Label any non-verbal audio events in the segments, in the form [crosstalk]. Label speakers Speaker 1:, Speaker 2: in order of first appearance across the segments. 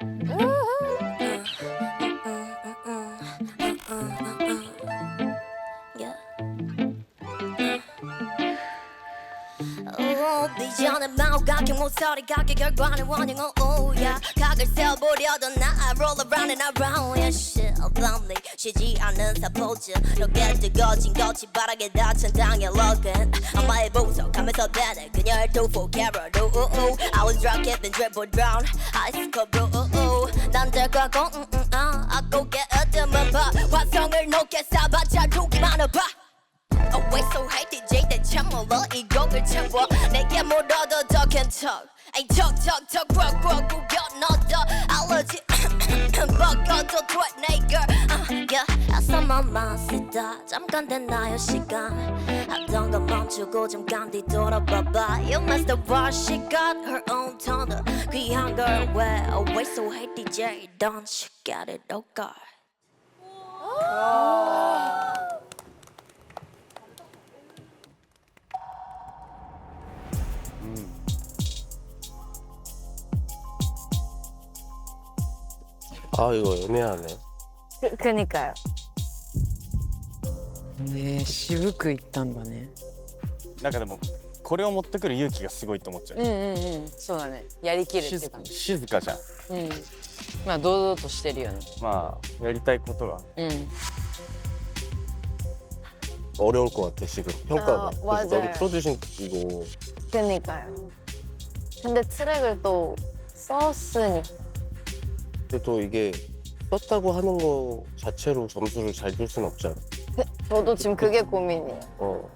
Speaker 1: うん。 오비 전에 마오가게 모서리 가게 결과는 원형은 오야 각을 세워보려던 나 roll around and around yeah shit lonely 쉬지 않는 사포즈 너게 뜨거진 거치 바닥에 닿친 당의 logan 엄마의 보석하면서 대대 그녀의 tofu carrot ooh, ooh, ooh. I was drunk keeping dribble drown ice cold brew ooh, ooh. 난될 거고 대참 몰라 이 곡을 채워 내게 물어도 더 괜찮 Ay 척척척 꽉꽉 구겨 넣어도 알러지 벗겨도 돼 nigga uh, yeah. 애써만 마시다 잠깐 됐나요 시간 하던 거 멈추고 잠깐 뒤돌아봐봐 You must have watched she got her own tone 귀한 걸 왜 Always so hate DJ Don't you get it oh god
Speaker 2: 아 이거 애매하네.
Speaker 3: 그, 그니까요.
Speaker 4: ねえ渋くいったんだね
Speaker 5: なんかでもこれを持ってくる勇気がすごいと思っちゃう、
Speaker 4: うんうんうんそうだねやりきるっていう
Speaker 5: 静
Speaker 4: 感じ
Speaker 5: 静かじゃん
Speaker 4: うんまあ堂々としてるよね
Speaker 5: まあやりたいことが
Speaker 4: うん
Speaker 2: 어려울 것 같아 지금 평가가.
Speaker 3: 아,
Speaker 2: 그래서
Speaker 3: 맞아요.
Speaker 2: 너도 프로듀싱 이거
Speaker 3: 그니까요. 근데 트랙을 또 썼으니
Speaker 2: 근데 또 이게 썼다고 하는 거 자체로 점수를 잘 줄 순 없잖아. [laughs]
Speaker 3: 저도 지금 그게 고민이에요.
Speaker 2: 어.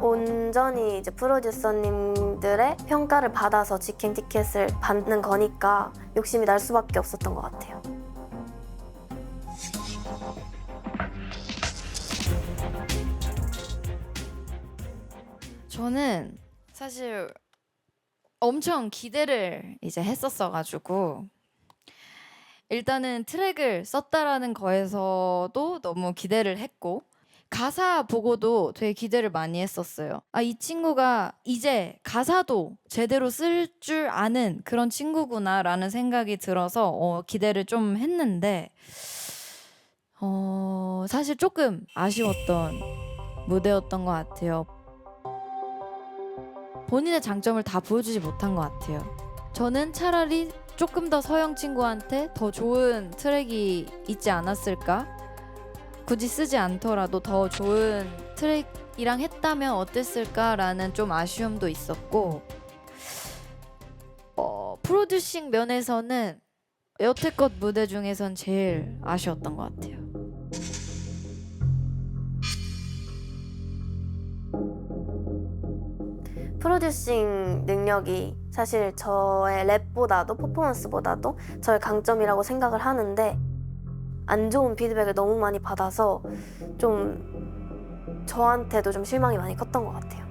Speaker 6: 온전히 이제 프로듀서님들의 평가를 받아서 직행 티켓을 받는 거니까 욕심이 날 수밖에 없었던 것 같아요.
Speaker 7: 저는 사실 엄청 기대를 이제 했었어가지고 일단은 트랙을 썼다라는 거에서도 너무 기대를 했고 가사 보고도 되게 기대를 많이 했었어요. 아, 이 친구가 이제 가사도 제대로 쓸 줄 아는 그런 친구구나라는 생각이 들어서 어, 기대를 좀 했는데 어, 사실 조금 아쉬웠던 무대였던 것 같아요. 본인의 장점을 다 보여주지 못한 것 같아요. 저는 차라리 조금 더 서영 친구한테 더 좋은 트랙이 있지 않았을까? 굳이 쓰지 않더라도 더 좋은 트랙이랑 했다면 어땠을까라는 좀 아쉬움도 있었고, 어, 프로듀싱 면에서는 여태껏 무대 중에선 제일 아쉬웠던 것 같아요.
Speaker 6: 프로듀싱 능력이 사실 저의 랩보다도 퍼포먼스보다도 저의 강점이라고 생각을 하는데 안 좋은 피드백을 너무 많이 받아서 좀 저한테도 좀 실망이 많이 컸던 것 같아요.